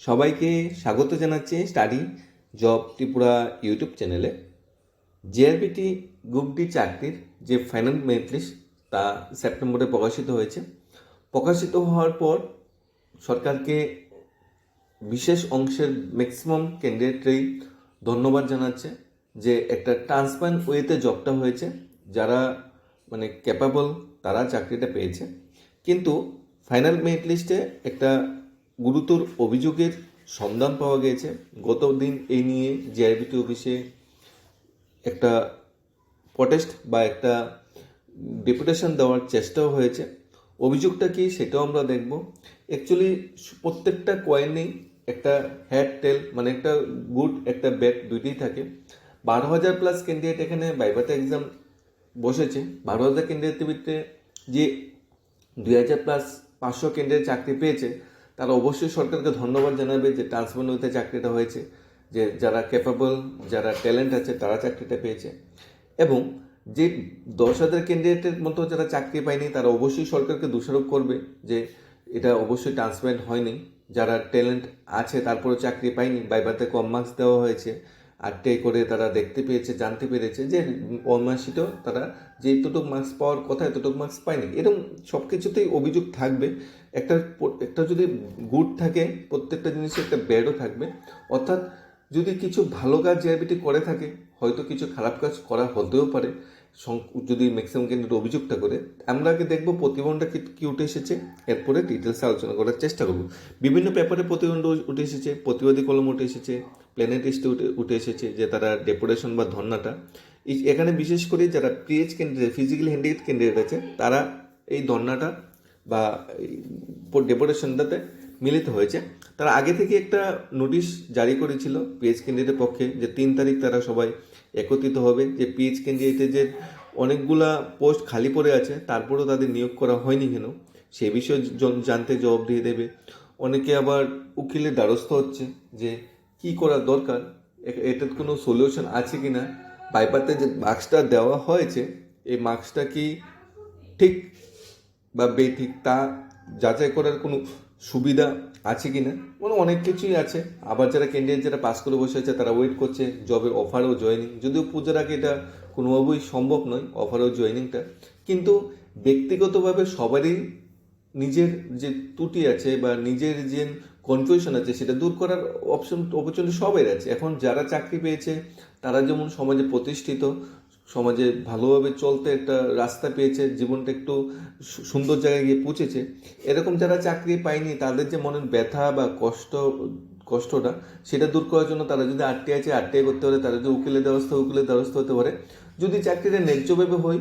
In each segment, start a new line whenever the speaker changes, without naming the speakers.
সবাইকে স্বাগত জানাচ্ছি স্টাডি জব ত্রিপুরা ইউটিউব চ্যানেলে। জেআরবিটি গ্রুপ ডি চাকরির যে ফাইনাল মেরিট লিস্ট, তা সেপ্টেম্বরে প্রকাশিত হয়েছে। প্রকাশিত হওয়ার পর সরকারকে বিশেষ অংশের ম্যাক্সিমাম ক্যান্ডিডেটরাই ধন্যবাদ জানাচ্ছে যে একটা ট্রান্সপারেন্ট ওয়েতে জবটা হয়েছে। যারা মানে ক্যাপাবল তারা চাকরিটা পেয়েছে। কিন্তু ফাইনাল মেরিট লিস্টে একটা গুরুতর অভিযোগের সন্ধান পাওয়া গিয়েছে গত দিন এই নিয়ে জিআরবিটি অফিসে একটা প্রটেস্ট বা একটা ডেপুটেশন দেওয়ার চেষ্টাও হয়েছে। অভিযোগটা কি সেটাও আমরা দেখব। অ্যাকচুয়ালি প্রত্যেকটা কয়েনেই একটা হ্যাড টেল মানে একটা গুড, একটা ব্যাড দুইটাই থাকে। বারো হাজার প্লাস ক্যান্ডিডেট এখানে বাইবাতে এক্সাম বসেছে। বারো হাজার ক্যান্ডিডেটের ভিতরে যে দুই হাজার প্লাস পাঁচশো ক্যান্ডিডেট চাকরি পেয়েছে তারা অবশ্যই সরকারকে ধন্যবাদ জানাবে যে ট্রান্সফার নদীতে চাকরিটা হয়েছে, যে যারা ক্যাপাবল যারা ট্যালেন্ট আছে, তারা চাকরিটা পেয়েছে। এবং যে দশ হাজার ক্যান্ডিডেটের মতো যারা চাকরি পায়নি, তারা অবশ্যই সরকারকে দোষারোপ করবে যে এটা অবশ্যই ট্রান্সপারেন্ট হয়নি। যারা ট্যালেন্ট আছে তারপরে চাকরি পায়নি বাইবাতে কম মার্কস দেওয়া হয়েছে। আটটে করে তারা দেখতে পেয়েছে, জানতে পেরেছে যে অনমাসিটাও তারা যে এতটুকু মার্কস পাওয়ার কথা এতটুকু মার্কস পায়নি। এরকম সব কিছুতেই অভিযোগ থাকবে। একটা একটা যদি গুড থাকে, প্রত্যেকটা জিনিসে একটা ব্যাডও থাকবে। অর্থাৎ যদি কিছু ভালো কাজ জিআরবিটি করে থাকে, হয়তো কিছু খারাপ কাজ করা হতেও পারে। যদি ম্যাক্সিমাম ক্যান্ডিডেট অভিযোগটা করে, আমরা আগে দেখব প্রতিবন্ধটা কি উঠে এসেছে। এরপরে ডিটেলসে আলোচনা করার চেষ্টা করব। বিভিন্ন পেপারে প্রতিবন্ধ উঠে এসেছে, প্রতিবাদী কলম উঠে এসেছে। প্ল্যানেটিস্টে উঠে উঠে এসেছে যে তারা ডেপুটেশন বা ধর্নাটা। এখানে বিশেষ করে যারা PH candidate physical handicap candidate আছে, তারা এই ধর্নাটা বা ডেপুটেশনটাতে মিলিত হয়েছে। তারা আগে থেকে একটা নোটিশ জারি করেছিল পিএইচ ক্যান্ডিডেটের পক্ষে যে তিন তারিখ তারা সবাই একত্রিত হবে, যে পিএইচ ক্যান্ডিডেটের যে অনেকগুলা পোস্ট খালি পড়ে আছে, তারপরেও তাদের নিয়োগ করা হয়নি কেন? সে বিষয়ে জানতে জবাব দিয়ে দেবে। অনেকে আবার উকিলের দ্বারস্থ হচ্ছে যে কি করা দরকার? এটার কোনো সলিউশন আছে কি না বাইপাতে যে মার্কসটা দেওয়া হয়েছে, এই মার্কসটা কি ঠিক বা বেঠিক তা যাচাই করার কোনো সুবিধা আছে কি না মানে অনেক কিছুই আছে। আবার যারা ক্যান্ডিডেট যারা পাস করে বসে আছে, তারা ওয়েট করছে জবের অফারও জয়েনিং যদিও পুজোর আগে এটা কোনোভাবেই সম্ভব নয় অফারও জয়েনিংটা কিন্তু ব্যক্তিগতভাবে সবারই নিজের যে ত্রুটি আছে বা নিজের যে কনফিউশন আছে, সেটা দূর করার অপশন অপরচুনিটি সবাই আছে। এখন যারা চাকরি পেয়েছে, তারা যেমন সমাজে প্রতিষ্ঠিত, সমাজে ভালোভাবে চলতে একটা রাস্তা পেয়েছে, জীবনটা একটু সুন্দর জায়গায় গিয়ে পৌঁছেছে, এরকম যারা চাকরি পায়নি, তাদের যে মনের ব্যথা বা কষ্ট, কষ্টটা, সেটা দূর করার জন্য তারা যদি আটটি আছে আটটি করতে পারে, তারা যদি উকিলের দ্বারস্থ উকিলের দ্বারস্থ হতে পারে। যদি চাকরিটা ন্যায্যভাবে হয়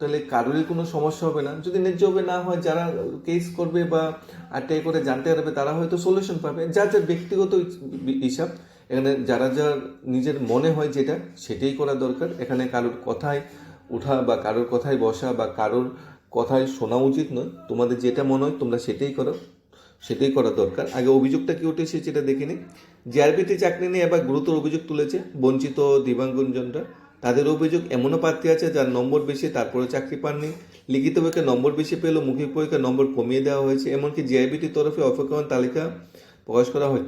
তাহলে কারোরই কোনো সমস্যা হবে না। যদি ন্যায্যভাবে না হয় যারা কেস করবে বা আটটাই করে জানতে পারবে, তারা হয়তো সলিউশন পাবে। যার যার ব্যক্তিগত হিসাব, এখানে যারা যার নিজের মনে হয় যেটা, সেটাই করা দরকার। এখানে কারোর কথায় ওঠা বা কারোর কথায় বসা বা কারোর কথায় শোনা উচিত নয়। তোমাদের যেটা মনে হয়, তোমরা সেটাই করো। সেটাই করা দরকার। আগে অভিযোগটা কি উঠেছে, সেটা দেখে নিই জিআরবিতে চাকরি নিয়ে এবার গুরুতর অভিযোগ তুলেছে বঞ্চিত দিবাঙ্গনজনরা তাদের অভিযোগ এমনও প্রার্থী আছে যার নম্বর বেশি তারপরে চাকরি পাননি। লিখিত পরীক্ষায় নম্বর বেশি পেলেও মৌখিক পরীক্ষায় নম্বর কমিয়ে দেওয়া হয়েছে, এমনকি জিআইবিটির তরফে অপেক্ষমান তালিকা প্রকাশ করা হয়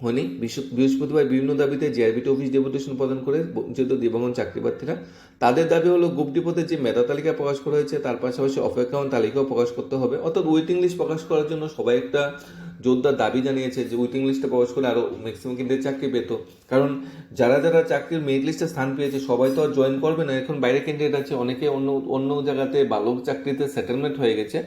হয়নি। বৃহস্প- বৃহস্পতিবার বিভিন্ন দাবিতে জিআইবিটি অফিস ডেপুটেশন প্রদান করে বঞ্চিত দিবাঙ্গন চাকরি প্রার্থীরা তাদের দাবি হলো গ্রুপ ডিপোতে যে মেধা তালিকা প্রকাশ করা হয়েছে, তার পাশাপাশি অপেক্ষমান তালিকাও প্রকাশ করতে হবে। অর্থাৎ ওয়েটিং লিস্ট প্রকাশ করার জন্য সবাই একটা জোরদার দাবি জানিয়েছে যে ওয়েটিং লিস্টে প্রকাশ করে আরও ম্যাক্সিমাম কিন্তু চাকরি পেত। কারণ যারা যারা চাকরির মেরিট লিস্টে স্থান পেয়েছে, সবাই তো আর জয়েন করবে না। এখন বাইরে ক্যান্ডিডেট আছে, অনেকে অন্য অন্য জায়গাতে বালক চাকরিতে সেটেলমেন্ট হয়ে গেছে,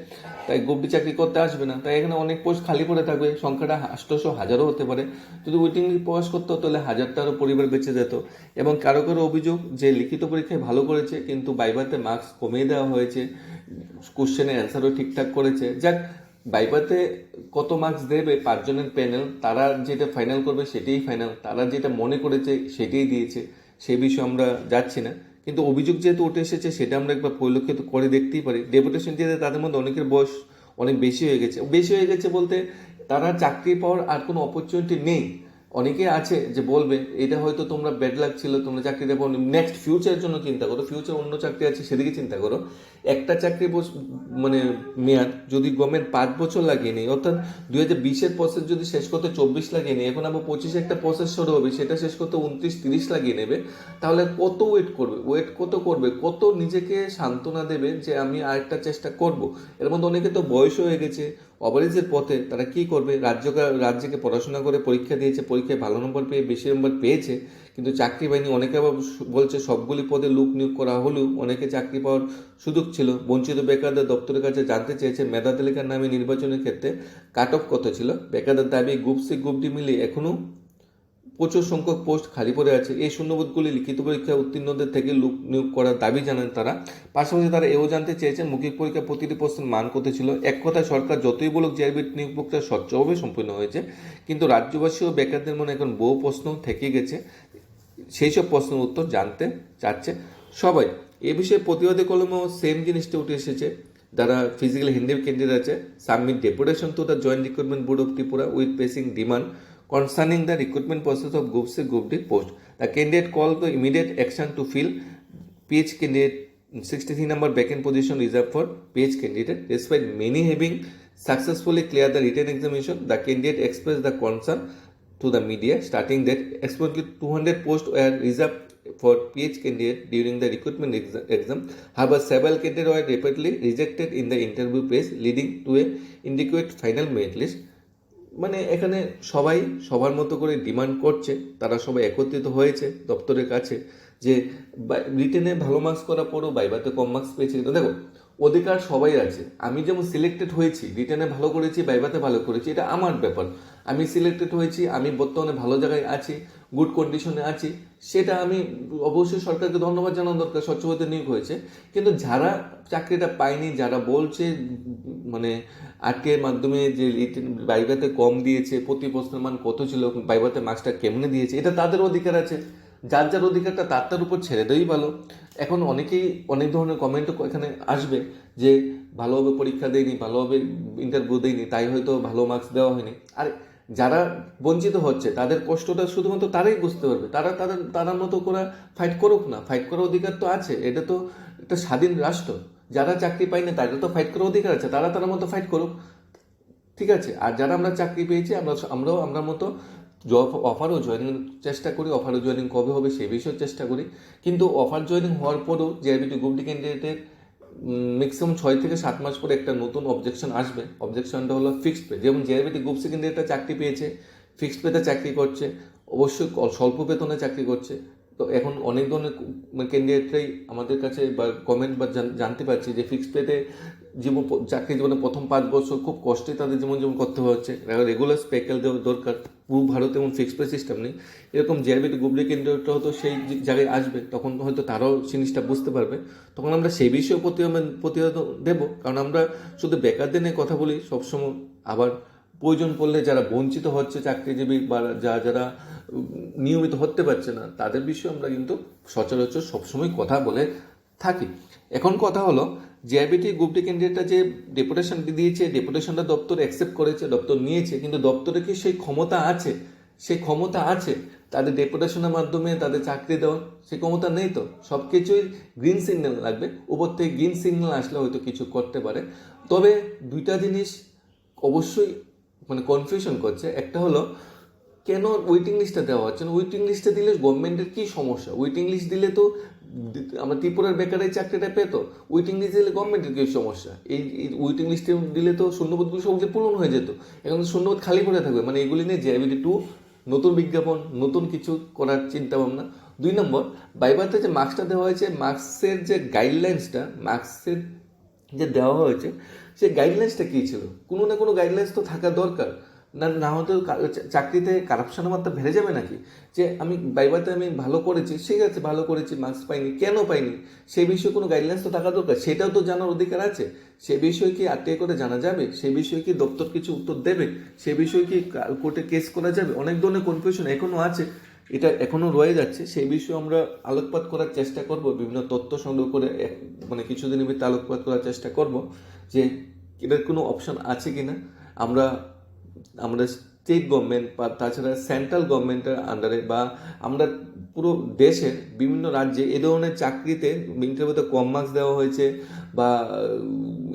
তাই গ্রুপটি চাকরি করতে আসবে না। তাই এখানে অনেক পোস্ট খালি পড়ে থাকবে, সংখ্যাটা আষ্টশো হাজারও হতে পারে। যদি ওয়েটিং লিস্ট প্রকাশ করতো, তাহলে হাজারটারও পরিবার বেঁচে যেত। এবং কারও কারও অভিযোগ যে লিখিত পরীক্ষায় ভালো করেছে, কিন্তু বাইবাতে মার্কস কমিয়ে দেওয়া হয়েছে কোশ্চেনের অ্যান্সারও ঠিকঠাক করেছে। যাক বাইবাতে কত মার্কস দেবে পাঁচজনের প্যানেল তারা যেটা ফাইনাল করবে সেটাই ফাইনাল তারা যেটা মনে করেছে সেটাই দিয়েছে সেই বিষয়ে আমরা যাচ্ছি না। কিন্তু অভিযোগ যেহেতু উঠে এসেছে, সেটা আমরা একবার পরিলক্ষিত করে দেখতেই পারি। ডেপুটেশন যেহেতু তাদের মধ্যে অনেকের বয়স অনেক বেশি হয়ে গেছে। বেশি হয়ে গেছে বলতে তারা চাকরি পাওয়ার আর কোনো অপরচুনিটি নেই। অনেকে আছে যে বলবে, এটা হয়তো তোমরা ব্যাড লাক ছিল, তোমরা চাকরিটা পাও নেক্সট ফিউচারের জন্য চিন্তা করো ফিউচার অন্য চাকরি আছে সেদিকে চিন্তা করো। একটা চাকরি মানে মেয়াদ যদি গভর্নমেন্ট পাঁচ বছর লাগিয়ে নেই অর্থাৎ দুই হাজার বিশের প্রসেস যদি শেষ করতে চব্বিশ লাগিয়ে নেই এখন আবার পঁচিশে একটা প্রসেস শুরু হবে, সেটা শেষ করতে উনত্রিশ, তিরিশ লাগিয়ে নেবে, তাহলে কত ওয়েট করবে? ওয়েট কত করবে? কত নিজেকে সান্ত্বনা দেবে যে আমি আরেকটা চেষ্টা করব? এর মধ্যে অনেকে তো বয়স হয়ে গেছে অবারেজের পথে তারা কি করবে? রাজ্য রাজ্যকে পড়াশোনা করে পরীক্ষা দিয়েছে, পরীক্ষায় ভালো নম্বর পেয়ে, বেশি নম্বর পেয়েছে, কিন্তু চাকরি পায়নি। অনেকে আবার বলছে সবগুলি পদে লুক নিয়োগ করা হলেও অনেকে চাকরি পাওয়ার সুযোগ ছিল। বঞ্চিত বেকারদের দপ্তরের কাছে জানতে চেয়েছে মেধা তালিকার নামে নির্বাচনের ক্ষেত্রে কাট অফ কত ছিল। বেকারদের দাবি, গ্রুপ সি, গ্রুপ মিলিয়ে এখনও প্রচুর সংখ্যক পোস্ট খালি পড়ে আছে। এই শূন্যবোধগুলি লিখিত পরীক্ষা উত্তীর্ণদের থেকে লোক নিয়োগ করার দাবি জানান তারা। পাশাপাশি তারা এও জানতে চেয়েছেন, মৌখিক পরীক্ষা প্রতিটি প্রশ্নের মান কত ছিল? এক কথায় সরকার যতই বলুক জেআরবিট নিয়োগ প্রক্রিয়া স্বচ্ছভাবে সম্পূর্ণ হয়েছে, কিন্তু রাজ্যবাসী ও বেকারদের মনে এখন বহু প্রশ্ন থেকে গেছে। সেই সব প্রশ্নের উত্তর জানতে চাচ্ছে সবাই। এ বিষয়ে প্রতিবাদী কলমেও সেম জিনিসটা উঠে এসেছে। যারা ফিজিক্যাল হিন্দি ক্যান্ডিডেট আছে submit deputation to the joint recruitment board of Tripura with pressing demand concerning the recruitment process of Group C Group D post. The candidate called the immediate action to fill PH candidate 63 number vacant position reserved for PH candidate. Despite many having successfully cleared the written examination, the candidate expressed the concern to the media starting that approximately 200 posts were reserved for PH candidate during the recruitment exam. However, several candidates were repeatedly rejected in the interview phase, leading to a inadequate final merit list. মানে এখানে সবাই সবার মতো করে demand করছে, তারা সবাই একত্রিত হয়েছে দপ্তরের কাছে যে ব্রিটেনে ভালো মার্কস করার পরও বাইবাতে কম মার্কস পেয়েছে। কিন্তু দেখো অধিকার সবাই আছে। আমি যেমন সিলেক্টেড হয়েছি রিটার্নে ভালো করেছি বাইবাতে ভালো করেছি, এটা আমার ব্যাপার। আমি সিলেক্টেড হয়েছি, আমি বর্তমানে ভালো জায়গায় আছি গুড কন্ডিশনে আছি, সেটা আমি অবশ্যই সরকারকে ধন্যবাদ জানানো দরকার স্বচ্ছভাবে নিয়োগ হয়েছে। কিন্তু যারা চাকরিটা পায়নি, যারা বলছে মানে আটকের মাধ্যমে যে বাইবাতে কম দিয়েছে, প্রতি প্রশ্নের মান কত ছিল বাইবাতে মার্কসটা কেমনে দিয়েছে, এটা তাদের অধিকার আছে। যার যার অধিকারটা তার তার উপর ছেড়ে দেওয়াই ভালো। এখন অনেকেই অনেক ধরনের কমেন্টও এখানে আসবে যে ভালোভাবে পরীক্ষা দেয়নি ভালোভাবে ইন্টারভিউ দেয়নি, তাই হয়তো ভালো মার্কস দেওয়া হয়নি। আর, যারা বঞ্চিত হচ্ছে, তাদের কষ্টটা শুধুমাত্র তারাই বুঝতে পারবে। তারা তাদের তাদের মতো করে ফাইট করুক না। ফাইট করার অধিকার তো আছে। এটা তো একটা স্বাধীন রাষ্ট্র। যারা চাকরি পায়নি, তাদের তো ফাইট করার অধিকার আছে। তারা তার মতো ফাইট করুক। ঠিক আছে? আর যারা আমরা চাকরি পেয়েছি, আমরা আমরাও, আমরা মতো জব অফারও জয়েনিং চেষ্টা করি অফারও জয়েনিং কবে হবে সে বিষয়ে চেষ্টা করি। কিন্তু অফার জয়েনিং হওয়ার পরেও জিআরবিটি গ্রুপ ডি ক্যান্ডিডেটের ম্যাক্সিমাম ছয় থেকে সাত মাস পরে একটা নতুন অবজেকশন আসবে। অবজেকশনটা হলো ফিক্সড পে যেমন জিআরবিটি গ্রুপ সি চাকরি পেয়েছে ফিক্সড পেতে চাকরি করছে, অবশ্যই স্বল্প বেতনে চাকরি করছে। তো এখন অনেক ধরনের ক্যান্ডিডেটরাই আমাদের কাছে বা কমেন্ট বা জানতে পারছি যে ফিক্সড পেতে জীবন চাকরি জীবনে প্রথম পাঁচ বছর খুব কষ্টে তাদের জীবন জীবন করতে হচ্ছে। রেগুলার স্পেকেল দেওয়া দরকার। পুরো ভারতে এমন ফিক্সড পে সিস্টেম নেই। এরকম জেআরবিটি গুবলি কেন্দ্রটা হয়তো সেই জায়গায় আসবে, তখন হয়তো তারাও জিনিসটা বুঝতে পারবে। তখন আমরা সেই বিষয়ে প্রতিবেদন প্রতিবেদন দেবো। কারণ আমরা শুধু বেকারদের নিয়ে কথা বলি, সবসময় আবার প্রয়োজন পড়লে যারা বঞ্চিত হচ্ছে, চাকরিজীবী বা যা যারা নিয়মিত হতে পারছে না, তাদের বিষয়ে আমরা কিন্তু সচরাচর সবসময় কথা বলে থাকি। এখন কথা হলো জেআইবিটি গ্রুপটি ক্যান্ডিডেটটা যে ডেপুটেশন দিয়েছে ডেপুটেশনটা দপ্তর অ্যাকসেপ্ট করেছে, দপ্তর নিয়েছে, কিন্তু দপ্তরে কি সেই ক্ষমতা আছে? সেই ক্ষমতা আছে? তাদের ডেপুটেশনের মাধ্যমে তাদের চাকরি দেওয়ার সেই ক্ষমতা নেই তো? সব কিছুই গ্রিন সিগন্যাল লাগবে। উপর থেকে গ্রিন সিগন্যাল আসলে হয়তো কিছু করতে পারে। তবে দুইটা জিনিস অবশ্যই মানে কনফিউশন করছে। একটা হলো, কেন ওয়েটিং লিস্টটা দেওয়া হচ্ছে? না ওয়েটিং লিস্টে দিলে গভর্নমেন্টের কী সমস্যা? ওয়েটিং লিস্ট দিলে তো আমরা ত্রিপুরার বেকারের চাকরিটা পেতো। ওয়েটিং লিস্ট দিলে গভর্নমেন্টের কী সমস্যা? এই ওয়েটিং লিস্টে দিলে তো শূন্যপদগুলো সবগুলো পূরণ হয়ে যেত। এখন শূন্যপদ খালি পড়ে থাকবে। মানে এগুলি নিয়ে জেআইবিটি টু নতুন বিজ্ঞাপন, নতুন কিছু করার চিন্তা ভাবনা দুই নম্বর বাইবাতে যে মার্কসটা দেওয়া হয়েছে মার্কসের যে গাইডলাইন্সটা মার্কসের যে দেওয়া হয়েছে সেই গাইডলাইন্সটা কী ছিল? কোনো না কোনো গাইডলাইন্স তো থাকা দরকার। না না হয়তো চাকরিতে কারাপশনের মাত্রা বেড়ে যাবে নাকি? যে আমি বাইবাতে আমি ভালো করেছি, ঠিক আছে, ভালো করেছি মার্কস পাইনি, কেন পাইনি? সে বিষয়ে কোনো গাইডলাইন্স তো থাকা দরকার। সেটাও তো জানার অধিকার আছে। সে বিষয়ে কি আটকে করে জানা যাবে? সে বিষয়ে কি দপ্তর কিছু উত্তর দেবে? সে বিষয়ে কি কোর্টে কেস করা যাবে? অনেক ধরনের কনফিউশন এখনও আছে। এটা এখনও রয়ে যাচ্ছে। সেই বিষয়ে আমরা আলোকপাত করার চেষ্টা করব। বিভিন্ন তথ্য সংগ্রহ করে মানে কিছুদিনের ভিতরে আলোকপাত করার চেষ্টা করব। যে এটার কোনো অপশন আছে কি না আমরা আমরা স্টেট গভর্নমেন্ট বা তাছাড়া সেন্ট্রাল গভর্নমেন্টের আন্ডারে বা আমরা পুরো দেশের বিভিন্ন রাজ্যে এ ধরনের চাকরিতে ইন্টারভিউতে কম মার্কস দেওয়া হয়েছে বা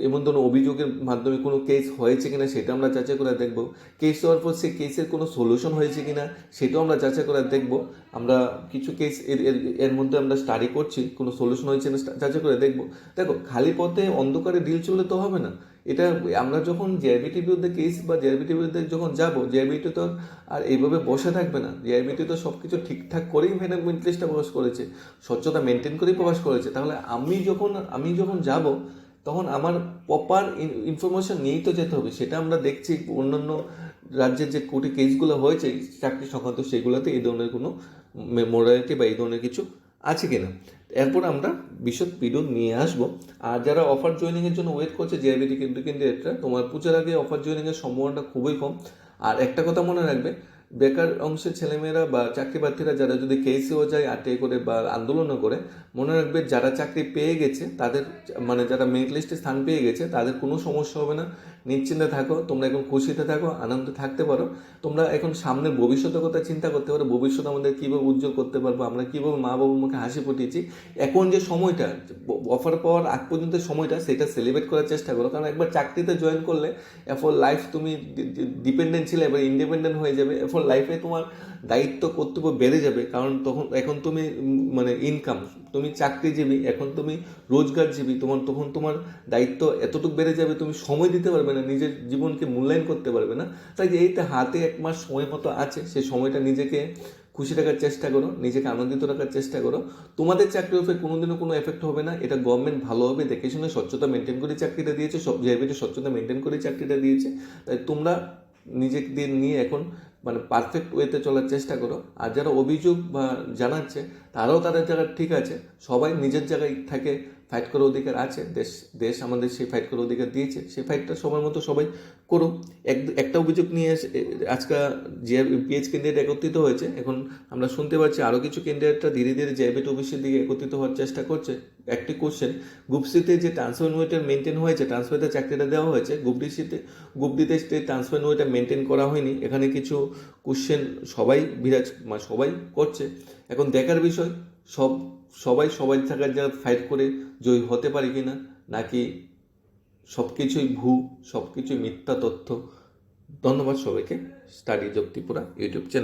এমন ধরনের অভিযোগের মাধ্যমে কোনো কেস হয়েছে কিনা সেটা আমরা যাচাই করে দেখব। কেস হওয়ার পর সেই কেসের কোনো সলিউশন হয়েছে কিনা সেটাও আমরা যাচাই করে দেখব। আমরা কিছু কেস এর এর মধ্যে আমরা স্টাডি করছি, কোনো সলিউশন হয়েছে না যাচাই করে দেখব। দেখো, খালি পথে অন্ধকারে ডিল চললে তো হবে না। এটা আমরা যখন জেআইবিটির বিরুদ্ধে কেস বা জেআইবিটির বিরুদ্ধে যখন যাব জেআইবিটি তো আর এইভাবে বসে থাকবে না। জেআইবিটি তো সব কিছু ঠিকঠাক করেই ম্যানেজমেন্ট লিস্টটা প্রকাশ করেছে, স্বচ্ছতা মেনটেন করেই প্রকাশ করেছে। তাহলে আমি যখন আমি যখন যাব তখন আমার প্রপার ইনফরমেশন নিয়েই তো যেতে হবে। সেটা আমরা দেখছি অন্যান্য রাজ্যের যে কোটি কেসগুলো হয়েছে, চাকরি সংক্রান্ত সেগুলোতে এই ধরনের কোনো মোরালিটি বা এই ধরনের কিছু আছে কিনা। এরপর আমরা বিশদ ভিডিও নিয়ে আসব। আর যারা অফার জয়েনিংয়ের জন্য ওয়েট করছে জেআইবিটি কিন্তু ক্যান্ডিডেটরা তোমার পুজোর আগে অফার জয়েনিংয়ের সম্ভাবনাটা খুবই কম। আর একটা কথা মনে রাখবে বেকার অংশে ছেলেমেয়েরা বা চাকরি প্রার্থীরা যারা যদি কেসিও যায় আটে করে বা আন্দোলনও করে, মনে রাখবে যারা চাকরি পেয়ে গেছে, তাদের মানে যারা মেরিট লিস্টে স্থান পেয়ে গেছে, তাদের কোনো সমস্যা হবে না। নিশ্চিন্তে থাকো, তোমরা এখন খুশিতে থাকো, আনন্দে থাকতে পারো। তোমরা এখন সামনের ভবিষ্যতের কথা চিন্তা করতে পারো, ভবিষ্যৎ আমাদের কীভাবে উজ্জ্বল করতে পারব, আমরা কীভাবে মা বাবার মুখে হাসি ফুটিয়েছি। এখন যে সময়টা অফার পাওয়ার আগ পর্যন্ত সময়টা, সেটা সেলিব্রেট করার চেষ্টা করো। কারণ একবার চাকরিতে জয়েন করলে, এরপর লাইফ তুমি ডিপেন্ডেন্ট ছিলে এবার ইন্ডিপেন্ডেন্ট হয়ে যাবে, এরপর লাইফে তোমার দায়িত্ব, কর্তব্য বেড়ে যাবে। কারণ তখন, এখন তুমি মানে ইনকাম তুমি চাকরিজীবী, এখন তুমি রোজগার রোজগারজীবী, তোমার তখন তোমার দায়িত্ব এতটুকু বেড়ে যাবে, তুমি সময় দিতে পারবে না, নিজের জীবনকে মূল্যায়ন করতে পারবে না। তাই এইটা হাতে এক মাস সময় মতো আছে, সেই সময়টা নিজেকে খুশি রাখার চেষ্টা করো, নিজেকে আনন্দিত রাখার চেষ্টা করো। তোমাদের চাকরির উপরে কোনোদিনও কোনো এফেক্ট হবে না, এটা গভর্নমেন্ট ভালোভাবে দেখে শুনে স্বচ্ছতা মেনটেন করে চাকরিটা দিয়েছে, সব জায়গায় স্বচ্ছতা মেনটেন করে চাকরিটা দিয়েছে। তাই তোমরা নিজেদের নিয়ে এখন মানে পারফেক্ট ওয়েতে চলার চেষ্টা করো। আর যারা অভিযোগ বা জানাচ্ছে, তারাও তাদের জায়গায় ঠিক আছে। সবাই নিজের জায়গায় থাকে। ফাইট করার অধিকার আছে। দেশ দেশ আমাদের সেই ফাইট করার অধিকার দিয়েছে। সেই ফাইটটা সবার মতো সবাই করুক। এক, একটা অভিযোগ নিয়ে আজকে যে পিএইচ ক্যান্ডিডেট একত্রিত হয়েছে, এখন আমরা শুনতে পাচ্ছি আরও কিছু ক্যান্ডিডেটরা ধীরে ধীরে জেবিট অফিসের দিকে একত্রিত হওয়ার চেষ্টা করছে। একটি কোশ্চেন গ্রুপ সিতে যে ট্রান্সফার নোয়েটার মেনটেন হয়েছে ট্রান্সফারতে চাকরিটা দেওয়া হয়েছে গ্রুপ ডি সিতে ট্রান্সফার নোয়েটার মেনটেন করা হয়নি, এখানে কিছু কোশ্চেন সবাই বিরাজ মানে সবাই করছে। এখন দেখার বিষয়, সব সবাই সবাই থাকার জায়গা ফাইট করে জয়ী হতে পারে কি না নাকি সব কিছুই ভু সব কিছুই মিথ্যা তথ্য, ধন্যবাদ সবাইকে। Study job Tripura YouTube channel